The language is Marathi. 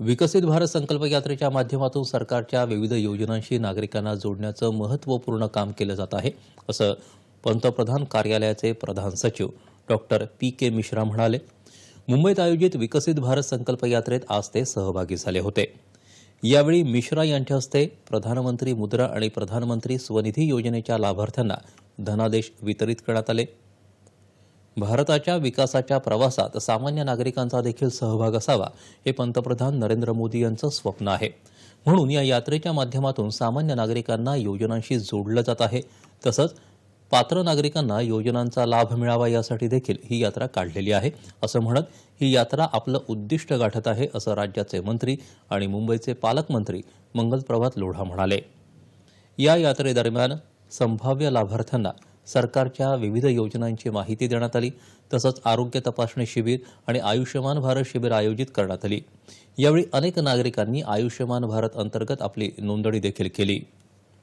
विकसित भारत संकल्प यात्रेच्या माध्यमातून सरकारच्या विविध योजनांशी नागरिकांना जोडण्याचं महत्त्वपूर्ण काम केलं जात आहे असं पंतप्रधान कार्यालयाचे प्रधान सचिव डॉक्टर पी. के. मिश्रा म्हणाले. मुंबईत आयोजित विकसित भारत संकल्प यात्रेत आज ते सहभागी झाले होते. यावेळी मिश्रा यांच्या हस्ते प्रधानमंत्री मुद्रा आणि प्रधानमंत्री स्वनिधी योजनेच्या लाभार्थ्यांना धनादेश वितरित करण्यात आले. भारताच्या विकासाच्या प्रवासात सामान्य नागरिकांचा देखील सहभाग असावा हे पंतप्रधान नरेंद्र मोदी यांचं स्वप्न आहे. म्हणून या यात्रेच्या माध्यमातून सामान्य नागरिकांना योजनांशी जोडलं जात आहे. तसंच पात्र नागरिकांना योजनांचा लाभ मिळावा यासाठी देखील ही यात्रा काढलेली आहे. असं म्हणत ही यात्रा आपलं उद्दिष्ट गाठत आहे असं राज्याचे मंत्री आणि मुंबईचे पालकमंत्री मंगल प्रभात लोढा म्हणाले. या यात्रेदरम्यान संभाव्य लाभार्थ्यांना सरकारच्या विविध योजनांची माहिती देण्यात आली. तसंच आरोग्य तपासणी शिबिर आणि आयुष्यमान भारत शिबिर आयोजित करण्यात आली. यावेळी अनेक नागरिकांनी आयुष्यमान भारत अंतर्गत आपली नोंदणी देखील केली.